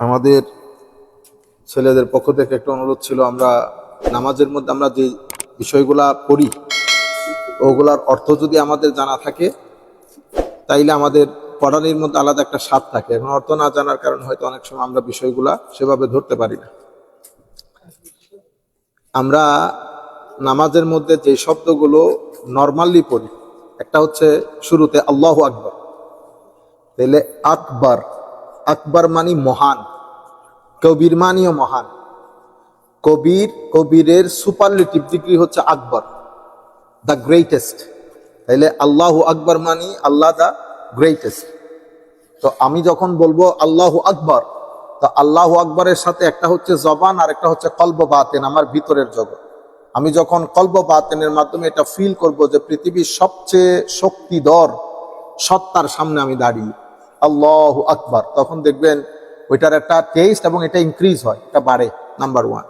আমাদের ছেলেদের পক্ষ থেকে একটা অনুরোধ ছিল, আমরা নামাজের মধ্যে আমরা যে বিষয়গুলা পড়ি, ওগুলার অর্থ যদি আমাদের জানা থাকে, তাইলে আমাদের পড়ানির মধ্যে আলাদা একটা স্বাদ থাকে। এখন অর্থ না জানার কারণে হয়তো অনেক সময় আমরা বিষয়গুলা সেভাবে ধরতে পারি না। আমরা নামাজের মধ্যে যে শব্দগুলো নর্মালি পড়ি, একটা হচ্ছে শুরুতে আল্লাহ আকবর তাহলে আকবর আকবর মানি মহান, কবির মানিও মহান। কবির, কবিরের সুপারলেটিভ ডিগ্রি হচ্ছে আকবর দ্য গ্রেটেস্ট তাইলে আল্লাহ আকবর মানি, আল্লাহ দ্য গ্রেটেস্ট তো আমি যখন বলব আল্লাহ আকবর, তো আল্লাহ আকবরের সাথে একটা হচ্ছে জবান আর একটা হচ্ছে কল্ব বাতেন, আমার ভিতরের জগৎ। আমি যখন কল্ব বাতেনের মাধ্যমে এটা ফিল করব যে পৃথিবীর সবচেয়ে শক্তিধর সত্তার সামনে আমি দাঁড়িয়ে। আল্লাহ আকবর। তখন দেখবেন ওইটার একটা টেস্ট এবং এটা ইনক্রিজ হয়, এটা বাড়ে নাম্বার ওয়ান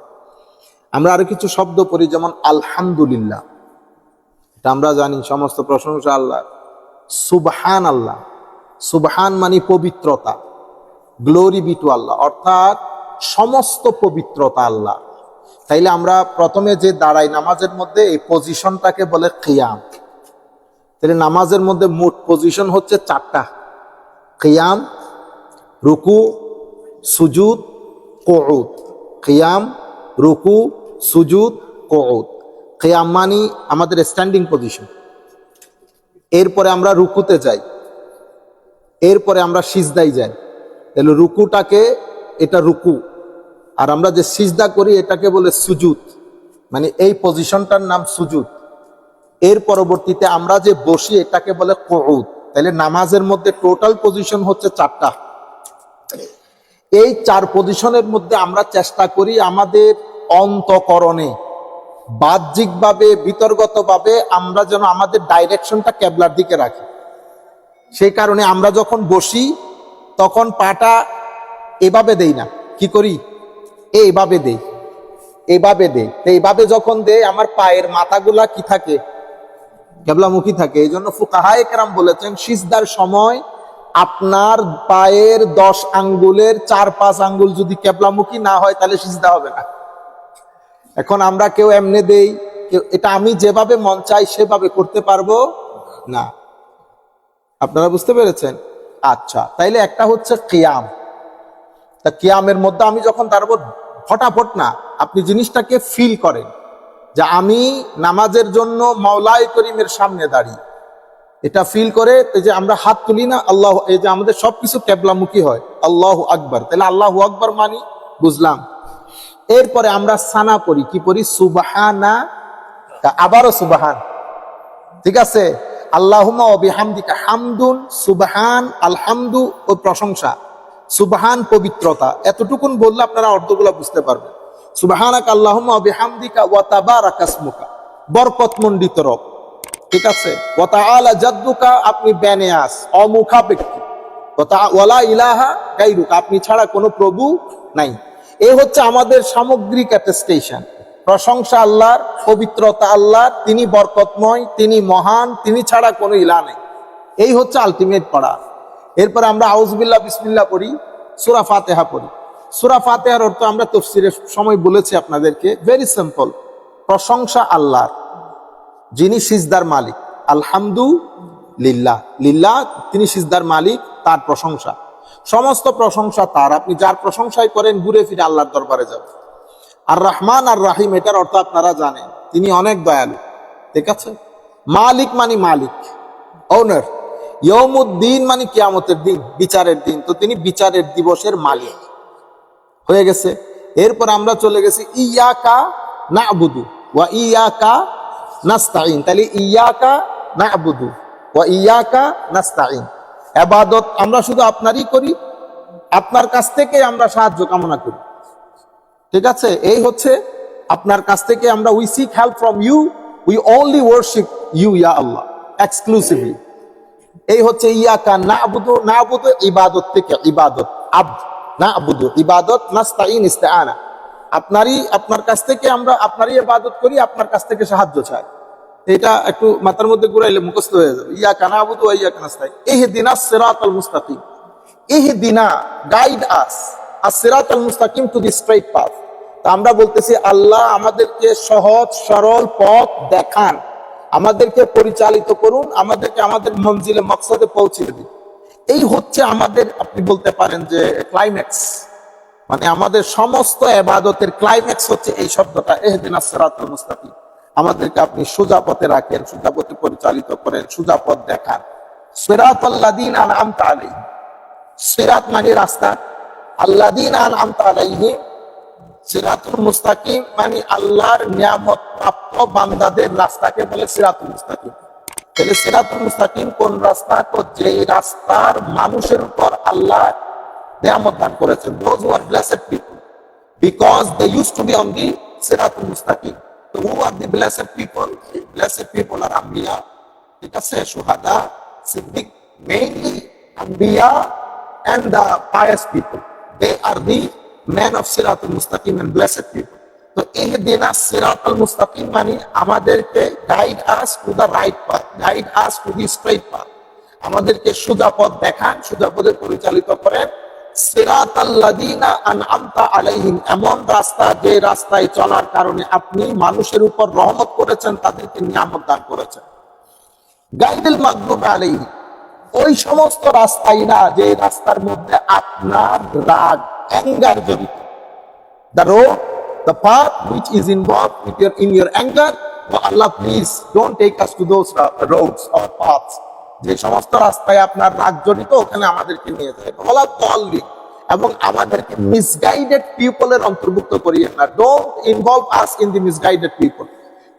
আমরা আরও কিছু শব্দ পড়ি, যেমন আলহামদুলিল্লাহ। এটা আমরা জানি, সমস্ত প্রশংসা আল্লাহ সুবহান আল্লাহ সুবহান মানে পবিত্রতা। গ্লোরি বি টু আল্লাহ অর্থাৎ সমস্ত পবিত্রতা আল্লাহ। তাইলে আমরা প্রথমে যে দাঁড়াই নামাজের মধ্যে, এই পজিশনটাকে বলে কিয়াম তাহলে নামাজের মধ্যে মোট পজিশন হচ্ছে চারটা। কিয়াম রুকু সুজুদ কোউদ কিয়াম রুকু সুজুদ কোউদ কিয়াম মানি আমাদের স্ট্যান্ডিং পজিশন এরপরে আমরা রুকুতে যাই। এরপরে আমরা সিজদাই যাই। তাহলে রুকুটাকে, এটা রুকু। আর আমরা যে সিজদা করি, এটাকে বলে সুজুত মানে এই পজিশনটার নাম সুজুত এর পরবর্তীতে আমরা যে বসি, এটাকে বলে কৌদ তাহলে নামাজের মধ্যে টোটাল পজিশন হচ্ছে চারটা। এই চার পজিশনের মধ্যে আমরা চেষ্টা করি আমাদের অন্তকরণে, বাহ্যিকভাবে, বিতর্গতভাবে আমরা যেন আমাদের ডাইরেকশনটা ক্যাবলার দিকে রাখি। সেই কারণে আমরা যখন বসি, তখন পাটা এভাবে দেই না। কি করি? এইভাবে দেই এইভাবে দেই। এইভাবে যখন দেই, আমার পায়ের মাথাগুলা কি থাকে? কেবলামুখী থাকে। এই জন্য ফুকাহায় কেরাম বলেছেন, সিজদার সময় আপনার পায়ের দশ আঙ্গুলের চার পাঁচ আঙ্গুল যদি কেবলামুখী না হয়, তাহলে সিজদা হবে না। এখন আমরা কেউ এমনি দেই এটা আমি যেভাবে মন চাই, সেভাবে করতে পারব না। আপনারা বুঝতে পেরেছেন? আচ্ছা তাইলে একটা হচ্ছে কিয়াম। তা কিয়ামের মধ্যে আমি যখন দাঁড়াবো, ফটাফট না, আপনি জিনিসটাকে ফিল করেন। যে আমি নামাজের জন্য মাওলাই করিমের সামনে দাঁড়িয়ে এটা ফিল করে যে আমরা হাত তুলি না, আল্লাহ, এই যে আমাদের সবকিছু কেবলামুখী হয়। আল্লাহ আকবর। তাহলে আল্লাহ আকবর মানি? বুঝলাম। এরপরে আমরা সানা পড়ি কি পড়ি সুবাহানা আবারও সুবাহান। ঠিক আছে? আল্লাহুমা হামদুন, সুবহান, আলহামদু ও প্রশংসা। সুবহান পবিত্রতা। এতটুকুন বললে আপনারা অর্থগুলো বুঝতে পারবেন। সুবহানাক আল্লাহুম্মা বিহামদিকা ওয়া তাবারাকা ইসমুকা বরকত মণ্ডিত রব। ঠিক আছে? ওয়া তাআলা জাদ্দুকা, আপনি বেনিয়াস অমুখাপেক্ষী। ওয়ালা ইলাহা গায়রুকা আপনি ছাড়া কোনো প্রভু নাই। এই হচ্ছে আমাদের সামগ্রিক অ্যাটেস্টেশন প্রশংসা আল্লাহর, পবিত্রতা আল্লাহর, তিনি বরকতময়, তিনি মহান, তিনি ছাড়া কোনো ইলা নেই। এই হচ্ছে আলটিমেট পড়া। এরপর আমরা আউজবিল্লাহ বিসমিল্লা পড়ি, সুরা ফাতেহা পড়ি। সুরা ফাতেহার অর্থ আমরা তফসিরের সময় বলেছি আপনাদেরকে। ভেরি সিম্পল প্রশংসা আল্লাহর। যিনি সিজদার মালিক। আলহামদু লিল্লাহ লিল্লাহ তিনি সিজদার মালিক, তার প্রশংসা। সমস্ত প্রশংসা তার। আপনি যার প্রশংসাই করেন, ঘুরে ফিরে আল্লাহর দরবারে যাবেন আর রহমান আর রাহিম, এটার অর্থ আপনারা জানেন। তিনি অনেক দয়ালু। ঠিক আছে? মালিক মানে মালিক। ওনার ইয়মুদ্দিন মানে কিয়ামতের দিন, বিচারের দিন। তো তিনি বিচারের দিবসের মালিক। হয়ে গেছে। এরপর আমরা চলে গেছি ইয়া কা না আবুদু ওয়া ইয়াকা নাস্তাইন তাহলে ইয়া কা না আবুদু ওয়া ইয়াকা নাস্তাইন আবাদত আমরা শুধু আপনারই করি, আপনার কাছ থেকে আমরা সাহায্য কামনা করি। ঠিক আছে? এই হচ্ছে আপনার কাছ থেকে আমরা we seek help from you we only worship you yeah Allah exclusively এই হচ্ছে, ইয়াকা না আবুদু না আবুদু ইবাদত থেকে ইবাদত আব না আবুদু ইবাদত নাস্তাইন আপনারই, আপনার কাছ থেকে আমরা আপনারই ইবাদত করি, আপনার কাছ থেকে সাহায্য চাই। এটা একটু মাথার মধ্যে ঘুরাইলে মুখস্থ হয়ে যাবে। ইয়াকা না আবুদু ওয়া ইয়াকা নাস্তাইন ইহদিনাস সিরাতাল মুস্তাকিম। ইহদিনা গাইড আস আর সিরাত আল মুস্তাকিম টু দি পাথ তা আমরা বলতেছি, আল্লাহ আমাদেরকে সহজ, সরল পথ দেখান। আমাদেরকে পরিচালিত করুন, আমাদেরকে আমাদের মঞ্জিলে, মকসদে পৌঁছে দিন। এই হচ্ছে আমাদের, আপনি বলতে পারেন যে ক্লাইম্যাক্স মানে আমাদের সমস্ত এবাদতের ক্লাইম্যাক্স হচ্ছে এই শব্দটা, এহদিন মুস্তাকিম। আমাদেরকে আপনি সোজা পথে রাখেন, সোজা পথে পরিচালিত করেন, সোজা পথ দেখান। সিরাত আল্লাদিন আনআমতা আলাইহিম। সেরাত মানে রাস্তা। আল্লাদিন আনআমতা আলাইহিম সিরাতুল মুস্তাকিম মানে আল্লাহর নিয়ামত প্রাপ্ত বান্দাদের রাস্তাকে বলে সিরাতুল মুস্তাকিম। তাহলে মুস্তাকিম কোন রাস্তা যেই রাস্তার মানুষের উপর আল্লাহ দান on the সিরাতুল মুস্তাকিম তো blessed people তো ইহদিনা সিরাতুল মুস্তাকিম মানে আমাদেরকে guide us to the right path guide us to the straight path আমাদেরকে সোজা পথ দেখান সোজা পথে পরিচালিত করেন। এমন রাস্তা যে রাস্তায় চলার কারণে আপনি মানুষের উপর রহমত করেছেন তাদেরকে নিয়ামত দান করেছেন। গাইডুল মাগদুব আলাইহিম ওই সমস্ত রাস্তাই না যে রাস্তার মধ্যে আপনার রাগ অ্যাঙ্গার জড়িত। the road, the path which is involved with your in your anger. Oh Allah, please don't take us to those uh, roads or paths. যে সমস্ত রাস্তায় আপনার রাগ জড়িত ওখানে আমাদেরকে নিয়ে যায়। বলা তল্লি এবং আমাদেরকে মিসগাইডেড পিপলের অন্তর্ভুক্ত করিয়ে না। Don't involve us in the misguided people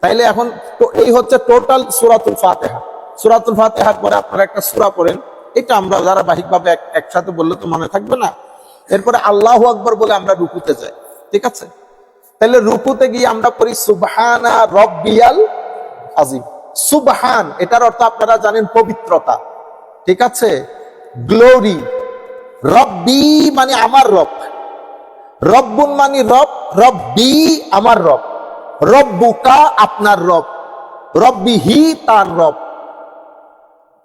তাইলে এখন এই হচ্ছে টোটাল সুরাতুল ফাতেহা। সুরাতুল ফাতেহার পরে আপনারা একটা সুরা পড়েন। এটা আমরা ধারাবাহিকভাবে এক- একসাথে বললে তো মনে থাকবে না। এরপরে আল্লাহ আকবর বলে আমরা রুকুতে যাই। ঠিক আছে? তাহলে রুকুতে গিয়ে আমরা পড়ি, সুবহানা রব্বিয়াল আজিম সুবহান, এটার অর্থ আপনারা জানেন পবিত্রতা। ঠিক আছে? গ্লোরি। রব্বি মানে আমার রব। রব্বুন মানে রব, রব্বি আমার রব। রব্বুকা আপনার রব। রব্বি হি তার রব।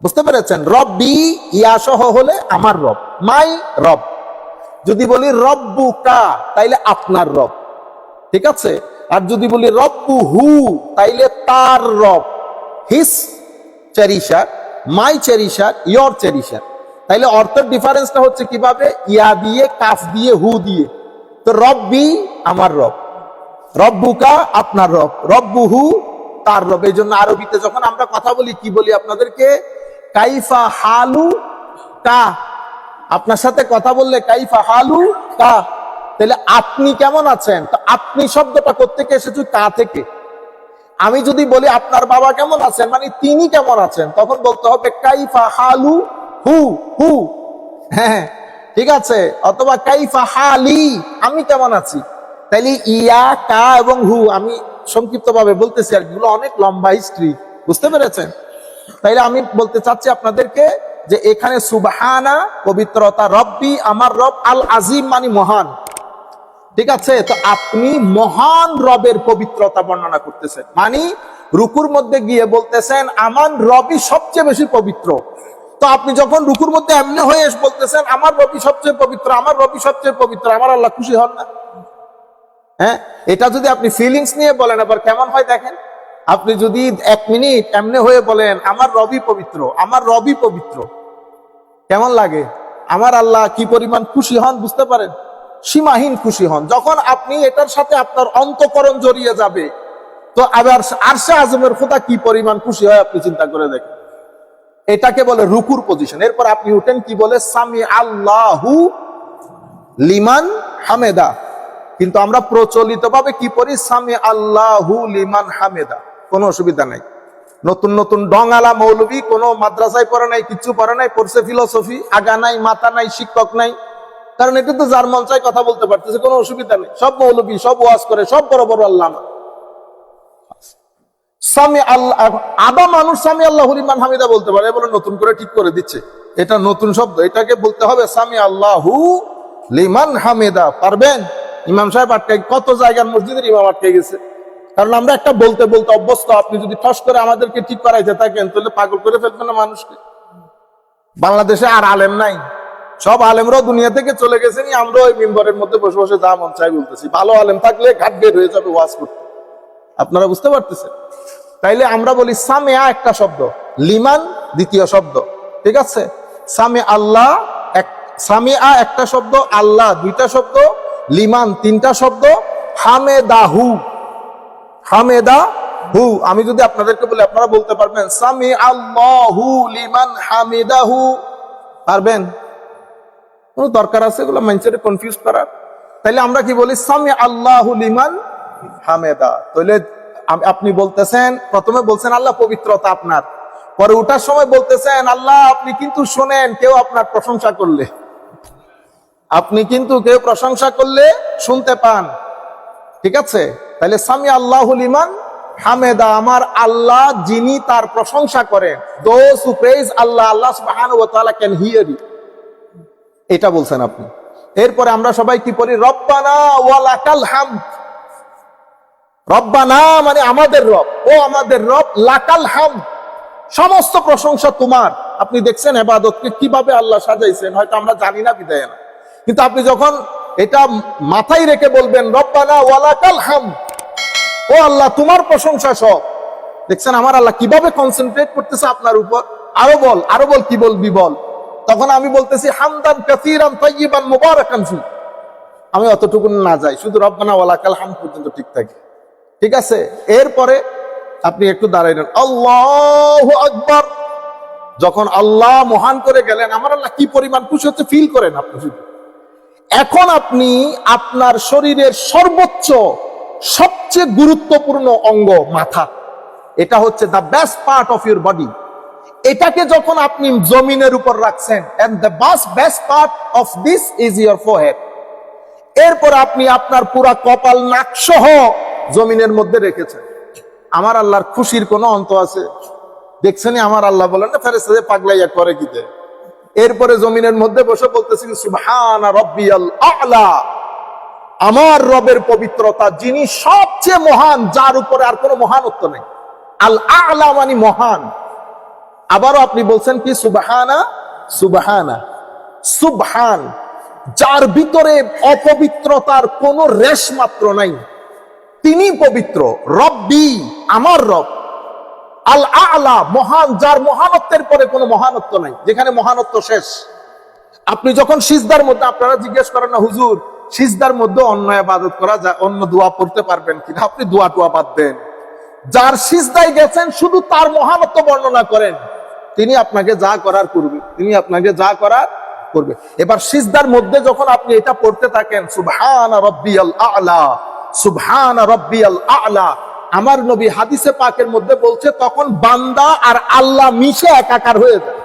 বুঝতে পেরেছেন? রব্বি ইয়া সহ হলে আমার রব, মাই রব। যদি বলি রব্বুকা, তাইলে আপনার রব। ঠিক আছে? আর যদি বলি রব্বু হু, তাইলে তার রব। হিস চেরিশার মাই চেরিশার ইয়র চেরিশার তাইলে অর্থের ডিফারেন্সটা হচ্ছে কীভাবে? ইয়া দিয়ে, কাফ দিয়ে, হু দিয়ে। তো রব্বি আমার রব। রব্বুকা আপনার রব। রব্বুহু তার রব। এই জন্য আরবিতে যখন আমরা কথা বলি, কি বলি আপনাদেরকে? কাইফা হালু কা। আপনার সাথে কথা বললে কাইফা হালু কা। তাহলে আপনি কেমন আছেন? তো আপনি শব্দটা কোত্থেকে এসেছি? তা থেকে। আমি যদি বলি, আপনার বাবা কেমন আছেন? মানে তিনি কেমন আছেন? তখন বলতে হবে, কাইফা হালু হু হু। হ্যাঁ ঠিক আছে? অথবা, কাইফা হালি, আমি কেমন আছি? তাইলে ইয়া, কা এবং হু, আমি সংক্ষিপ্ত ভাবে বলতেছি আর এগুলো অনেক লম্বা হিস্ট্রি বুঝতে পেরেছেন? তাইলে আমি বলতে চাচ্ছি আপনাদেরকে যে, এখানে সুবহানা পবিত্রতা রব্বি, আমার রব আল আজিম মানে মহান। ঠিক আছে? তো আপনি মহান রবের পবিত্রতা বর্ণনা করতেছেন। মানে রুকুর মধ্যে গিয়ে বলতেছেন, আমার রবি সবচেয়ে বেশি পবিত্র। তো আপনি যখন রুকুর মধ্যে এমনি হয়ে বলতেছেন, আমার রবি সবচেয়ে পবিত্র, আমার রবি সবচেয়ে পবিত্র, আমার আল্লাহ খুশি হন না? হ্যাঁ? এটা যদি আপনি ফিলিংস নিয়ে বলেন, আবার কেমন হয় দেখেন? আপনি যদি এক মিনিট এমনি হয়ে বলেন, আমার রবি পবিত্র, আমার রবি পবিত্র। কেমন লাগে? আমার আল্লাহ কি পরিমাণ খুশি হন, বুঝতে পারেন? সীমাহীন খুশি হন। যখন আপনি এটার সাথে আপনার অন্তকরণ জড়িয়ে যাবে, তো আবার আরশে আজমের খোদা কি পরিমাণ খুশি হয় আপনি চিন্তা করে দেখেন। এটাকে বলে রুকুর পজিশন এরপর আপনি উঠেন, কি বলে? সামি আল্লাহু লিমান হামেদা। কিন্তু আমরা প্রচলিত ভাবে কি পড়ি? সামি আল্লাহু লিমান হামেদা। কোনো অসুবিধা নাই। নতুন নতুন ডঙালা মৌলবী কোনো মাদ্রাসায় পড়ে নাই, কিছু পড়ে নাই, পড়ছে ফিলোসফি আগা নাই, মাথা নাই, শিক্ষক নাই। কারণ এটা তো যার মন চায় কথা বলতে পারতেছে, কোনো অসুবিধা নেই। সব মৌলবী, সব ওয়াজ করে, সব বড় বড় আল্লাহ আল্লাহ আদা মানুষ সামি আল্লাহ হরিমান হামিদা বলতে পারে বলে নতুন করে ঠিক করে দিচ্ছে। এটা নতুন শব্দ, এটাকে বলতে হবে সামি আল্লাহু লিমান হামিদা। পারবেন? ইমাম সাহেব আটকে কত জায়গার মসজিদের ইমাম আটকে গেছে। কারণ আমরা একটা বলতে বলতে অভ্যস্ত, আপনি যদি ঠস করে আমাদেরকে ঠিক করাইতে থাকেন, তাহলে পাগল করে ফেলবেন না মানুষকে। বাংলাদেশে আর আলেম নাই। সব আলেমরাও দুনিয়া থেকে চলে গেছেন আমরা ওই মেম্বারের মধ্যে বসে বসে যা মন চাই বলতেছি। ভালো আলেম থাকলে ঘাট বের হয়ে যাবে, ওয়াজ করতে। আপনারা বুঝতে পারতেছেন? তাইলে আমরা বলি সামেয়া একটা শব্দ, লিমান দ্বিতীয় শব্দ, ঠিক আছে? সামে আল্লাহ এক, সামিয়া একটা শব্দ, আল্লাহ দুইটা শব্দ, লিমান তিনটা শব্দ হামেদাহু হামেদা হু। আমি যদি আপনাদেরকে বলি, আপনারা বলতে পারবেন, সামি আল্লাহু লিমান হামিদাহু পারবেন? কোনো দরকার আছে এগুলো মানুষের কনফিউজ করার তাইলে আমরা কি বলি? সামি আল্লাহু লিমান হামেদা। আম- আপনি বলতেছেন, প্রথমে বলছেন আল্লাহ পবিত্রতা আপনার। পরে ওঠার সময় বলতেছেন, আল্লাহ, আপনি কিন্তু শোনেন, কেউ আপনার প্রশংসা করলে। আপনি কিন্তু কেউ প্রশংসা করলে শুনতে পান। ঠিক আছে? তাহলে সামি আল্লাহ লিমান হামেদা। আমার আল্লাহ যিনি তার প্রশংসা করেন। Praise Allah Allah can hear you এটা বলছেন আপনি। এরপরে আমরা সবাই কি পড়ি? রব্বানা ওয়ালাকাল হামদ। রব্বানা মানে আমাদের রব। ও আমাদের রব, লাকাল হাম সমস্ত প্রশংসা তোমার। আপনি দেখছেন এবাদতকে কীভাবে আল্লাহ সাজাইছেন, হয়তো আমরা জানি না বিদায় না। কিন্তু আপনি যখন এটা মাথায় রেখে বলবেন, রব্বানা ওয়ালাকাল হাম ও আল্লাহ, তোমার প্রশংসা সব। দেখছেন আমার আল্লাহ কীভাবে কনসেন্ট্রেট করতেছে আপনার উপর? আরও বল আরও বল কি বলবি বল? তখন আমি বলতেছি, হামদান কাসীরান তাইয়িবান মুবারাকান ফি। আমি অতটুকু না যাই, শুধু রব্বানা ওয়ালাকাল হাম পর্যন্ত ঠিক থাকে। ঠিক আছে? এরপরে আপনি একটু দাঁড়াইলেন আল্লাহ আকবর! যখন আল্লাহ মহান করে গেলেন, আমার আল্লাহ কি পরিমাণ খুশি হচ্ছে ফিল করেন আপনি শুধু। এখন আপনি আপনার শরীরের সর্বোচ্চ, সবচেয়ে গুরুত্বপূর্ণ অঙ্গ মাথা। এটা হচ্ছে the best part of your body এটাকে যখন আপনি জমিনের উপর রাখছেন পার্ট অফ দিস এরপর আপনি আপনার পুরা কপাল নাকসহ জমিনের মধ্যে রেখেছেন। আমার আল্লাহর খুশির কোনো অন্ত আছে? দেখছেনই আমার আল্লাহ বলেন, না ফেরেস্তাদে পাগলাইয়া করে কিতে এরপরে জমিনের মধ্যে বসে বলতেছি আলা। আমার রবের পবিত্রতা, যিনি সবচেয়ে মহান, যার উপরে আর কোনো মহানত্ব নেই। আল আলা মানে মহান। আবারও আপনি বলছেন কি, সুবাহানা? সুবাহানা। সুবহান, যার ভিতরে অপবিত্রতার কোনো রেশ মাত্র নাই। তিনি পবিত্র, রব্বি, আমার রব। আল আলা মহান, যার মহানত্বের পরে কোনো মহানত্ব নাই, যেখানে মহানত্ব শেষ। আপনি যখন সিজদার মধ্যে, আপনারা জিজ্ঞেস করেন না, হুজুর, সিজদার মধ্যে অন্য আবাদত করা যায়, অন্য দোয়া পড়তে পারবেন কিনা? আপনি দোয়া টোয়া বাদ দেন। যার সিজদায় গেছেন, শুধু তার মহানত্ব বর্ণনা করেন। তিনি আপনাকে যা করার করবে, তিনি আপনাকে যা করার করবে। এবার সিজদার মধ্যে যখন আপনি এটা পড়তে থাকেন, সুবহান রব্বিয়াল আলা, সুবহান রব্বিয়াল আলা, আমার নবী হাদিসে পাকের মধ্যে বলছে, তখন বান্দা আর আল্লাহ মিশে একাকার হয়ে যায়।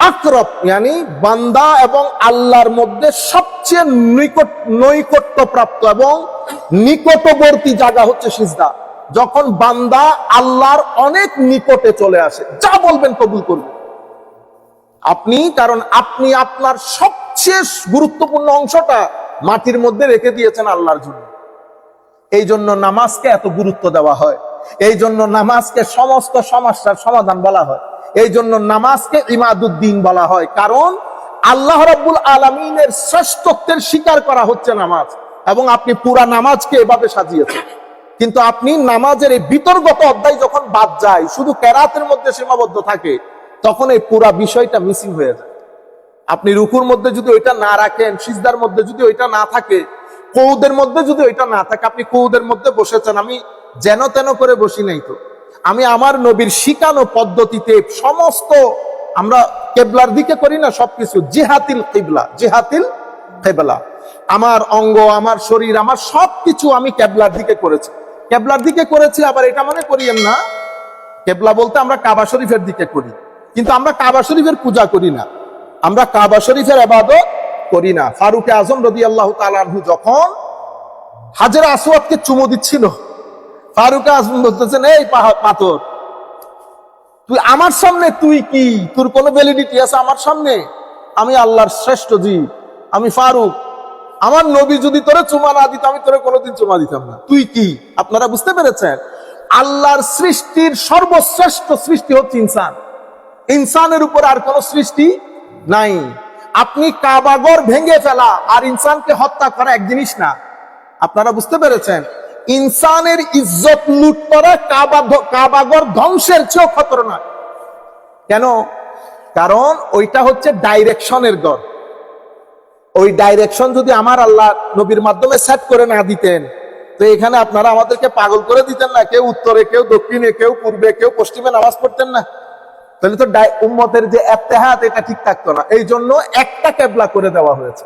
আকরব ইয়ানি বান্দা এবং আল্লাহর মধ্যে সবচেয়ে নিকট নৈকট্য প্রাপ্ত এবং নিকটবর্তী জায়গা হচ্ছে সিজদা। যখন বান্দা আল্লাহর অনেক নিকটে চলে আসে, যা বলবেন কবুল করবে আপনি, কারণ আপনি আপনার সবচেয়ে গুরুত্বপূর্ণ অংশটা মাটির মধ্যে রেখে দিয়েছেন আল্লাহর জন্য। এই জন্য নামাজকে এত গুরুত্ব দেওয়া হয়। এই জন্য নামাজকে সমস্ত সমস্যার সমাধান বলা হয়। এই জন্য নামাজকে ইমাদুদ্দিন বলা হয়। কারণ আল্লাহ রাব্বুল আলমিনের শ্রেষ্ঠত্বের স্বীকার করা হচ্ছে নামাজ। এবং আপনি পুরা নামাজকে এভাবে সাজিয়েছেন। কিন্তু আপনি নামাজের এই বিতর্গত অধ্যায় যখন বাদ যায়, শুধু কেরাতের মধ্যে সীমাবদ্ধ থাকে, তখন এই পুরা বিষয়টা মিসিং হয়ে যায়। আপনি রুকুর মধ্যে যদি ওইটা না রাখেন, সিজদার মধ্যে যদি ওইটা না থাকে কৌদের মধ্যে যদি ওইটা না থাকে, আপনি কৌদের মধ্যে বসেছেন, আমি যেন তেন করে বসি নাই তো। আমি আমার নবীর শিকানো পদ্ধতিতে সমস্ত আমরা কেবলার দিকে করি না, সবকিছু জেহাতিল কিবলা, জেহাতিল কেবলা। আমার অঙ্গ, আমার শরীর, আমার সবকিছু আমি কেবলার দিকে করেছি। কেবলার দিকে করেছি, আবার এটা মনে করিয়েন না। কেবলা বলতে আমরা কাবা শরীফের দিকে করি। কিন্তু আমরা কাবা শরীফের পূজা করি না। আমরা কাবা শরীফের আবাদত করি না। ফারুকে আজম রদি আল্লাহ তালু যখন হাজরা আসওয়াদকে চুমু দিচ্ছিল, ফারুক আজম বলতেছেন, এই পাথর, তুই আমার সামনে, তুই কি? তোর কোনো ভ্যালিডিটি আছে আমার সামনে? আমি আল্লাহর শ্রেষ্ঠ জীব। আমি ফারুক আমার নবী যদি তোরে চুমা না দিত, আমি তোরে কোনোদিন চুমা দিতাম না। তুই কি? আপনারা বুঝতে পেরেছেন? আল্লাহর সৃষ্টির সর্বশ্রেষ্ঠ সৃষ্টি হচ্ছে ইনসান। ইনসানের উপর আর কোন সৃষ্টি নাই। আপনি কাবাগর ভেঙে ফেলা আর ইনসানকে হত্যা করা এক জিনিস না। আপনারা বুঝতে পেরেছেন? ইনসানের ইজ্জত লুট করা কাবা কাবাগর ধ্বংসের চেয়েও খতরনাক। কেন? কারণ ওইটা হচ্ছে ডাইরেকশনের গড় ওই ডাইরেকশন যদি আমার আল্লাহ নবীর মাধ্যমে সেট করে না দিতেন, তো এখানে আপনারা আমাদেরকে পাগল করে দিতেন না। কেউ উত্তরে, কেউ দক্ষিণে, কেউ পূর্বে, কেউ পশ্চিমে নামাজ পড়তেন না। তাহলে তো উম্মতের যে এত্তেহাত, এটা ঠিক থাকতো না। এই জন্য একটা কেবলা করে দেওয়া হয়েছে।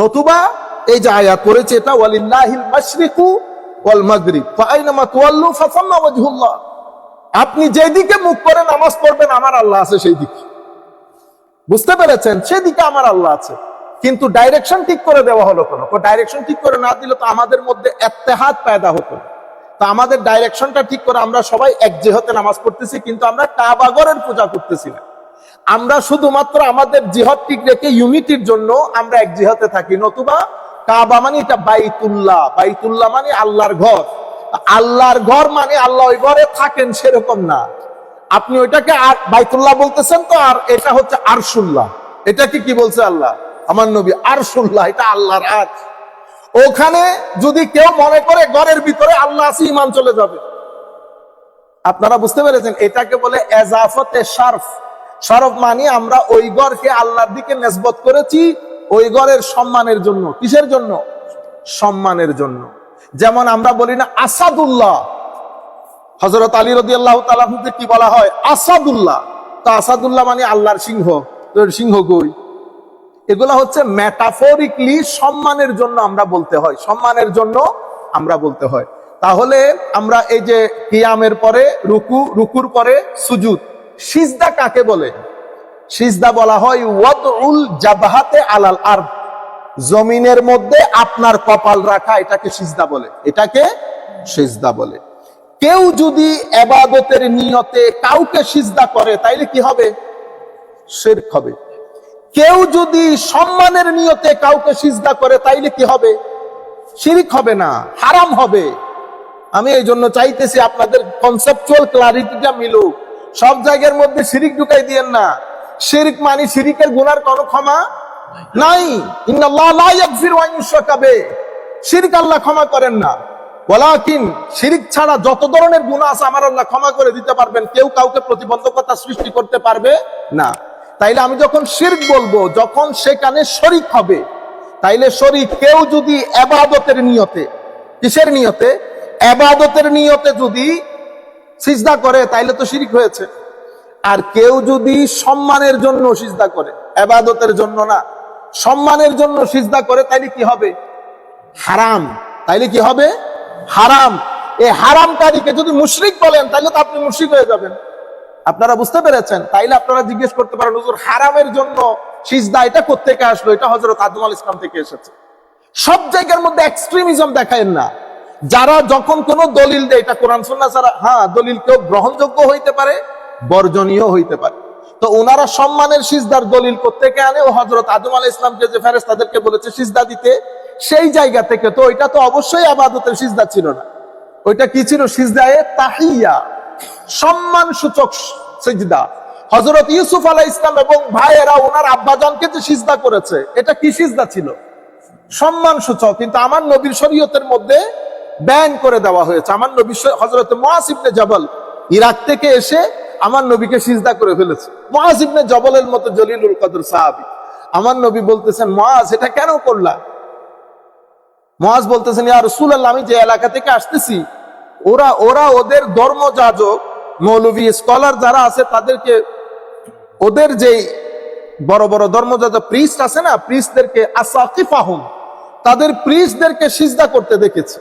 নতুবা এই যে আয়াত করেছে এটা, ওয়ালিল্লাহিল মাশরিকু আপনি যেদিকে মুখ করে নামাজ পড়বেন, আমার আল্লাহ আছে সেই দিকে বুঝতে পেরেছেন? সেদিকে আমার আল্লাহ আছে। কিন্তু ডাইরেকশন ঠিক করে দেওয়া হলো কোনো। ডাইরেকশন ঠিক করে না দিলে তো আমাদের মধ্যে এত্তেহাত পায়দা হতো। তো আমাদের ডাইরেকশনটা ঠিক করে আমরা সবাই এক জেহতে নামাজ পড়তেছি, কিন্তু আমরা কাবাগরের পূজা করতেছি না। আমরা শুধুমাত্র আমাদের জিহদ ঠিক রেখে ইউনিটির জন্য আমরা এক জিহতে থাকি। নতুবা কাবা মানে এটা বাইতুল্লাহ। বাইতুল্লাহ মানে আল্লাহর ঘর। আল্লাহর ঘর মানে আল্লাহ ওই ঘরে থাকেন সেরকম না। আপনি ওইটাকে আর বাইতুল্লাহ বলতেছেন তো, আর এটা হচ্ছে আরশুল্লাহ। এটাকে কি বলছে আল্লাহ? আমার নবী আরশুল্লাহ এটা আল্লাহর আজ ওখানে যদি কেউ মনে করে ঘরের ভিতরে আল্লাহ আছে ইমান চলে যাবে। আপনারা বুঝতে পেরেছেন, এটাকে বলে এজাফতে শারফ। শরফ মানে আমরা ওই গড়কে আল্লাহর দিকে নেসবত করেছি, ওই গড়ের সম্মানের জন্য। কিসের জন্য? সম্মানের জন্য। যেমন আমরা বলি না আসাদুল্লাহ। হজরত আলী রদি আল্লাহ তালাহুকে কি বলা হয়? আসাদুল্লাহ। তা আসাদুল্লাহ মানে আল্লাহর সিংহ। সিংহ কই? এগুলা হচ্ছে ম্যাটাফরিকলি সম্মানের জন্য আমরা বলতে হয়। সম্মানের জন্য আমরা বলতে হয়। তাহলে আমরা এই যে কিয়ামের পরে, রুকু, রুকুর পরে, সুজুদ, সিজদা কাকে বলে? সিজদা বলা হয় জাবহাতে আলাল আর জমিনের মধ্যে আপনার কপাল রাখা, এটাকে সিজদা বলে। এটাকে সিজদা বলে। কেউ যদি এবাদতের নিয়তে কাউকে সিজদা করে, তাইলে কি হবে? শিরক হবে। কেউ যদি সম্মানের নিয়তে কাউকে সিজদা করে, তাইলে কি হবে? শিরিক হবে না, হারাম হবে। আমি এই জন্য চাইতেছি আপনাদের কনসেপচুয়াল ক্লারিটিটা মিলুক। সব জায়গার মধ্যে শিরিক ঢুকাই দিয়েন না। শিরিক মানে শিরিকের গুনার কোনো ক্ষমা নাই। শিরিক আল্লাহ ক্ষমা করেন না। ওয়ালাকিন, শিরিক ছাড়া যত ধরনের গুনাহ আছে, আমার আল্লাহ ক্ষমা করে দিতে পারবেন। কেউ কাউকে প্রতিবন্ধকতা সৃষ্টি করতে পারবে না। তাইলে আমি যখন শিরক বলব, যখন সেখানে শরিক হবে, তাইলে শরিক কেউ যদি এবাদতের নিয়তে, কিসের নিয়তে? এবাদতের নিয়তে যদি সিজদা করে, তাইলে তো শিরিক হয়েছে। আর কেউ যদি সম্মানের জন্য সিজদা করে, এবাদতের জন্য না, সম্মানের জন্য সিজদা করে, তাইলে কি হবে? হারাম। তাইলে কি হবে? হারাম। এই হারামকারীকে যদি মুশরিক বলেন তাহলে তো আপনি মুশরিক হয়ে যাবেন। আপনারা বুঝতে পেরেছেন? তাইলে আপনারা জিজ্ঞেস করতে পারেন, হুজুর, হারামের জন্য সিজদা এটা কোত্থেকে আসলো? এটা হজরত আদম আল ইসলাম থেকে এসেছে। সব জায়গার মধ্যে এক্সট্রিমিজম দেখায় না। যারা যখন কোন দলিল দেয়, এটা কোরআন সুন্নাহ ছাড়া হ্যাঁ দলিল কেউ গ্রহণযোগ্য হইতে পারে, বর্জনীয় হইতে পারে। তো ওনারা সম্মানের সিজদার দলিল কোত্থেকে আনে? ও হজরত আদম আল ইসলামকে যে ফেরেস তাদেরকে বলেছে সিজদা দিতে, সেই জায়গা থেকে। তো ওইটা তো অবশ্যই আবাদতের সিজদা ছিল না। ওইটা কি ছিল? সিজদায়ে তাহিয়া। সম্মান সূচক সিজদা। হজরত ইউসুফ আলাহ ইসলাম এবং ভাইয়েরা, ওনার আব্বাজানকে যে সিজদা করেছে, এটা কি সিজদা ছিল? সম্মান সূচক কিন্তু আমার নবীর শরীয়তের মধ্যে ব্যান করে দেওয়া হয়েছে। আমার নবী হজরত মহাসিবনে জবল ইরাক থেকে এসে আমার নবীকে সিজদা করে ফেলেছে। মহাসিবনে জবলের মতো জলিলুল কদর সাহাবি। আমার নবী বলতেছেন মহাজ এটা কেন করলা? মহাজ বলতেছেন, ইয়া রসুল্লাহ আমি যে এলাকা থেকে আসতেছি, ওরা ওরা ওদের ধর্মযাজক মৌলভী স্কলার যারা আছে, তাদেরকে ওদের যে বড় বড় ধর্মযাজক প্রিস্ট আছে না প্রিস্টদেরকে আসাকিফাহুম, তাদের প্রিস্টদেরকে সিজদা করতে দেখেছি।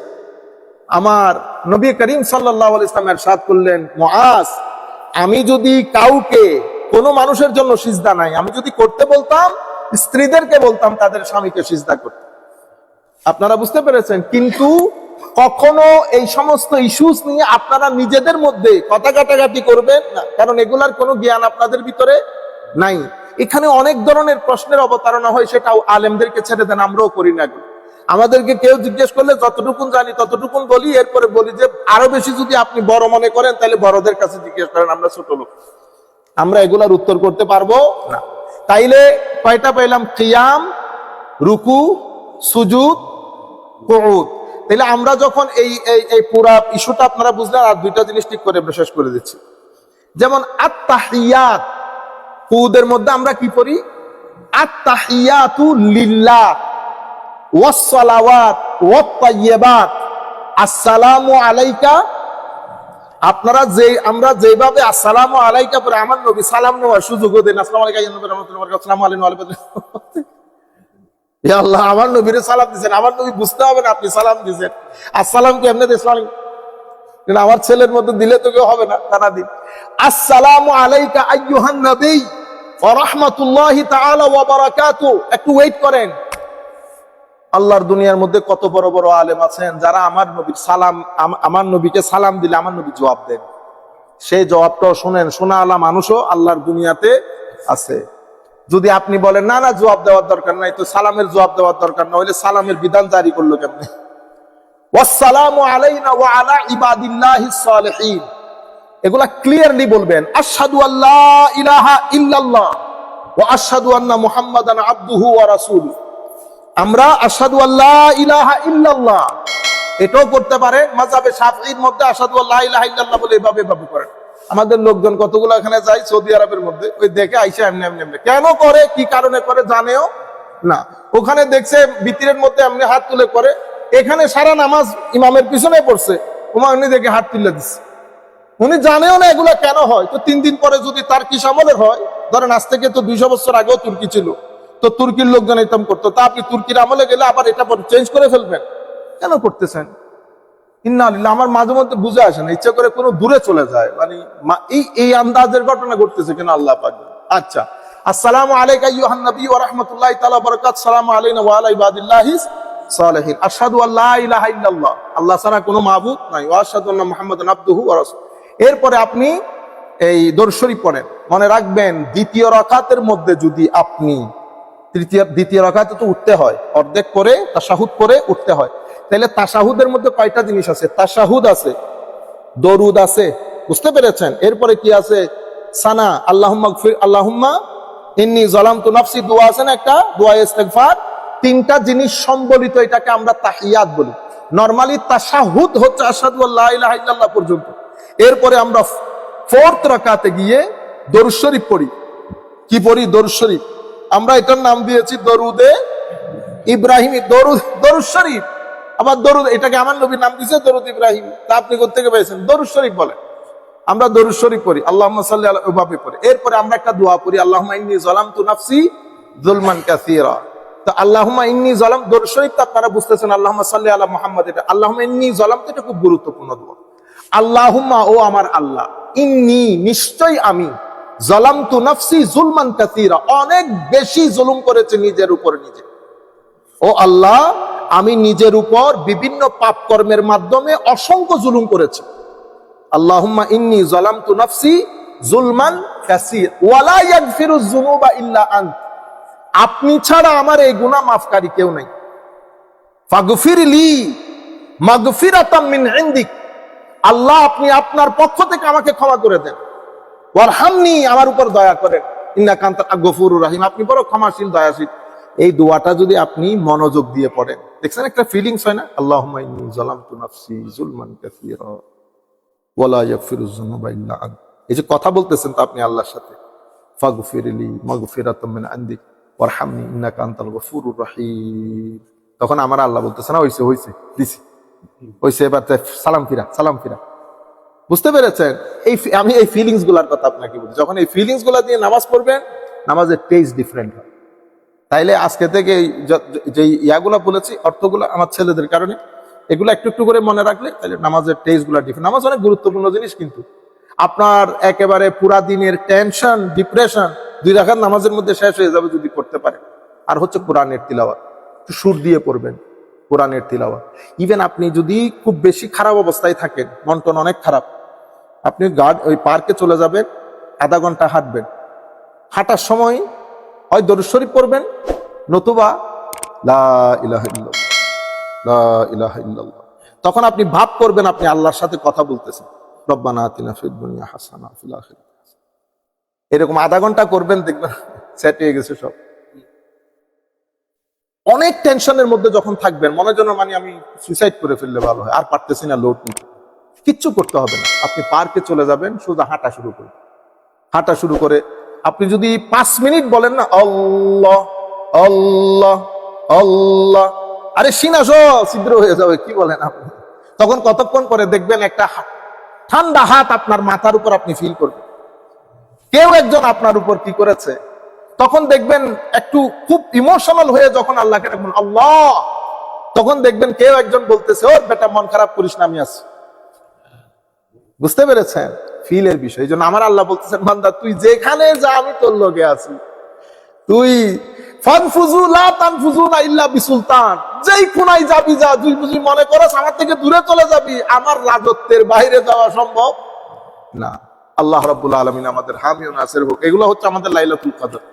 আমার নবী করিম সাল্লাহ ইসলাম এরশাদ করলেন মহাজ আমি যদি কাউকে, কোনো মানুষের জন্য সিজদা নাই, আমি যদি করতে বলতাম, স্ত্রীদেরকে বলতাম, তাদের স্বামীকে সিজদা করতে আপনারা বুঝতে পেরেছেন, কিন্তু কখনো এই সমস্ত ইস্যুস নিয়ে আপনারা নিজেদের মধ্যে কথা কাটাকাটি করবেন না। কারণ এগুলার কোনো জ্ঞান আপনাদের ভিতরে নাই। এখানে অনেক ধরনের প্রশ্নের অবতারণা হয়, সেটাও আলেমদেরকে ছেড়ে দেন, আমরাও করি না আমাদেরকে কেউ জিজ্ঞেস করলে যতটুকুন জানি, ততটুকুন বলি, এরপরে বলি যে, আরও বেশি যদি আপনি বড় মনে করেন, তাহলে বড়দের কাছে জিজ্ঞেস করেন, আমরা ছোট লোক। আমরা এগুলার উত্তর করতে পারব না। তাইলে কয়টা পাইলাম? কিয়াম রুকু, সুজুদ, কুউদ। তাহলে আমরা যখন এই এই পুরা ইস্যুটা আপনারা বুঝলেন, আর দুইটা জিনিস ঠিক করে শেষ করে দিচ্ছি। যেমন আত্মাহিয়াত কুদের মধ্যে আমরা কি পড়ি? আত্মাহিয়াতু আলাইকা, আপনারা আমরা যেভাবে সালাম দেন। আল্লাহ, আমার নবীরে সালাম দিয়েছেন আমার নবী বুঝতে হবে না, আপনি সালাম দিয়েছেন আসসালাম কি এমনি ইসলাম? আমার ছেলের মধ্যে দিলে তো কেউ হবে না তারা দিন। আসসালামু আলাইকা নবী তাআলা ওয়া বারাকাতু। একটু ওয়েট করেন। আল্লাহর দুনিয়ার মধ্যে কত বড় বড় আলেম আছেন, যারা আমার নবীর সালাম, আম- আমার নবীকে সালাম দিলে আমার নবী জবাব দেন। সেই জবাবটাও শুনেন, শোনা আলা মানুষও আল্লাহর দুনিয়াতে আছে। যদি আপনি বলেন, না না, জবাব দেওয়ার দরকার নাই। তো সালামের জবাব দেওয়ার দরকার না হলে সালামের বিধান জারি করল কেমনে? এগুলা বলবেন আল্লাহ ইলাহা ইল্লাল্লাহ ওয়া আমরা ইলাহা এটাও করতে পারে, মাযহাবে শাফিঈর মধ্যে আশহাদু আল্লাহ বলে এভাবে এভাবে করেন। আমাদের লোকজন কতগুলো এখানে যায় সৌদি আরবের মধ্যে? ওই দেখে আইসা এমনি এমনি এমনি। কেন করে? কি কারণে করে? জানেও না। ওখানে দেখছে ভিতরের মধ্যে এমনি হাত তুলে করে। এখানে সারা নামাজ ইমামের পিছনে পড়ছে। উমা এমনি দেখে হাত তুলে দিচ্ছে উনি জানেও না এগুলো কেন হয়। তো তিন দিন পরে যদি তার কি আমলের হয়, ধরেন আজ থেকে তো দুইশো বছর আগেও তুর্কি ছিল। তো তুর্কির লোকজন এতম করতো। তা আপনি তুর্কির আমলে গেলে আবার এটা চেঞ্জ করে ফেলবেন। কেন করতেছেন? ইন্না আমার মাঝে মধ্যে বুঝে আসে না, ইচ্ছা করে কোনো দূরে চলে যায়। মানে এই এই আন্দাজের ঘটনা ঘটতেছে কেন আল্লাহ পাক আচ্ছা আসসালামু আলাইকা ইউহান নবী ওয়া রাহমাতুল্লাহি তাআলা ওয়া বারাকাতুহু সালামু আলাইনা ওয়া আলা ইবাদিল্লাহিস সালিহিন। আশহাদু আল্লা ইলাহা ইল্লাল্লাহ। আল্লাহ ছাড়া কোনো মাবুদ নাই। ওয়া আশহাদু আন্না মুহাম্মাদান আবদুহু ওয়া রাসূলুহু এরপরে আপনি এই দর্শরী পড়েন। মনে রাখবেন, দ্বিতীয় রাকাতের মধ্যে যদি আপনি, তৃতীয়, দ্বিতীয় রাকাতে তো উঠতে হয়, অর্ধেক করে তাশাহুদ করে উঠতে হয়। তাহলে তাশাহুদের মধ্যে কয়টা জিনিস আছে? তাশাহুদ আছে, দরুদ আছে, বুঝতে পেরেছেন? এরপরে কি আছে? সানা গফির, আল্লাহুম্মা ইন্নি জালামতু নাফসি, দোয়া আছে না একটা? দোয়া তিনটা জিনিস সম্বলিত এটাকে আমরা তাহিয়াত বলি। নরমালি তাশাহুদ হচ্ছে আশহাদু আল্লা ইলাহা ইল্লাল্লাহ পর্যন্ত। এরপরে আমরা ফোর্থ রাকাতে গিয়ে দরুদ শরীফ পড়ি। কি পড়ি? দরুদ শরীফ। আমরা এটার নাম দিয়েছি দরুদে ইব্রাহিম, দরুদ দরুদ শরীফ। আবার দরুদ, এটাকে আমার নবীর নাম দিয়েছে দরুদ ইব্রাহিম। তা আপনি কোথেকে পেয়েছেন? দরুদ শরীফ বলে আমরা দরুদ শরীফ পড়ি আল্লাহ সাল্লি আলা, ওভাবে পড়ি। এরপরে আমরা একটা দোয়া পড়ি আল্লাহ ইন্নি জলামতু নাফসি জুলমান কাসীরা। তো আল্লাহুম্মা ইন্নি জলাম দরুদ শরীফ তো আপনারা বুঝতেছেন, আল্লাহুম্মা সাল্লি আলা মুহাম্মদ এটা ইন্নি জলাম তো এটা খুব গুরুত্বপূর্ণ দোয়া। আল্লাহুম্মা, ও আমার আল্লাহ, ইন্নি নিশ্চয় আমি জলামতু নাফসি জুলমান কাসীরা। অনেক বেশি জুলুম করেছে নিজের উপর নিজে। ও আল্লাহ আমি নিজের উপর বিভিন্ন পাপ কর্মের মাধ্যমে অসংখ্য জুলুম করেছি। আল্লাহুম্মা ইন্নি জালামতু নাফসি জুলমান ইল্লা আপনি ছাড়া আমার এই গুনাহ মাফকারী কেউ নাই। ফাগফিরলি মাগফিরাতাম মিন ইনদিক। আল্লাহ, আপনি আপনার পক্ষ থেকে আমাকে ক্ষমা করে দেন। ওয়ারহামনি, আমার উপর দয়া করেন। ইন্না কান্তা গফুরুর রাহিম। আপনি বড় ক্ষমাশীল, দয়াশীল। এই দোয়াটা যদি আপনি মনোযোগ দিয়ে পড়েন, দেখছেন একটা ফিলিংস হয় না? ইন্নী আন্ত এই যে কথা বলতেছেন তো আপনি আল্লাহর সাথে। ফাগফিরলি মাগফিরাতাম মিন ইনদিক ওয়ারহামনি ইন্নাকা আনতাল গফুরুর রাহিম। তখন আমার আল্লাহ বলতেছে, না, হইছে হইছে, দিছি। হইছে, এবার সালাম ফিরা সালাম ফিরা। বুঝতে পেরেছেন? এই আমি এই ফিলিংসগুলার কথা আপনাকে বলি। যখন এই ফিলিংসগুলা দিয়ে নামাজ পড়বেন, নামাজের টেস্ট ডিফারেন্ট হয়। তাইলে আজকে থেকে য- ইয়াগুলা বলেছি, অর্থগুলো আমার ছেলেদের কারণে, এগুলো একটু একটু করে মনে রাখলে তাহলে নামাজের টেস্টগুলা ডিফারেন্ট নামাজ অনেক গুরুত্বপূর্ণ জিনিস কিন্তু। আপনার একেবারে পুরা দিনের টেনশন ডিপ্রেশন দুই রাখার নামাজের মধ্যে শেষ হয়ে যাবে যদি করতে পারে আর হচ্ছে কোরআনের তিলাওয়াত। সুর দিয়ে পড়বেন কোরআনের তিলাওয়াত। ইভেন আপনি যদি খুব বেশি খারাপ অবস্থায় থাকেন, মন টন অনেক খারাপ, আপনি গার্ড ওই পার্কে চলে যাবেন, আধা ঘণ্টা হাঁটবেন। হাঁটার সময় হয় দরুদ শরীফ পড়বেন, নতুবা। তখন আপনি ভাব করবেন আপনি আল্লাহর সাথে কথা বলতেছেন। রব্বানা আতিনা ফিল। এরকম আধা ঘণ্টা করবেন, দেখবেন সেট হয়ে গেছে সব। অনেক টেনশনের মধ্যে যখন থাকবেন, মনে জন্য মানে আমি সুইসাইড করে ফেললে ভালো হয়, আর পারতেছি না লোড নিতে। কিচ্ছু করতে হবে না। আপনি পার্কে চলে যাবেন, সোজা হাঁটা শুরু করুন হাঁটা শুরু করে আপনি যদি পাঁচ মিনিট বলেন না, আল্লাহ আল্লাহ আল্লাহ, আরে সিনা সব ছিদ্র হয়ে যাবে, কি বলেন আপনি? তখন কতক্ষণ পরে দেখবেন একটা ঠান্ডা হাত আপনার মাথার উপর আপনি ফিল করবেন। কেউ একজন আপনার উপর কি করেছে? তখন দেখবেন একটু খুব ইমোশনাল হয়ে যখন আল্লাহকে ডাকবেন আল্লাহ! তখন দেখবেন কেউ একজন বলতেছে ওর বেটা, মন খারাপ করিস না, আমি আছি। বুঝতে পেরেছেন? ফিলের বিষয়, এই জন্য আমার আল্লাহ বলতেছেন, বান্দা, তুই যেখানে যা, আমি তোর লগে আছি। তুই থেকে দূরে চলে যাবি, আমার রাজত্বের বাইরে যাওয়া সম্ভব না। আমাদের হামি ও হোক, এগুলো হচ্ছে আমাদের লাইলাতুল কদর।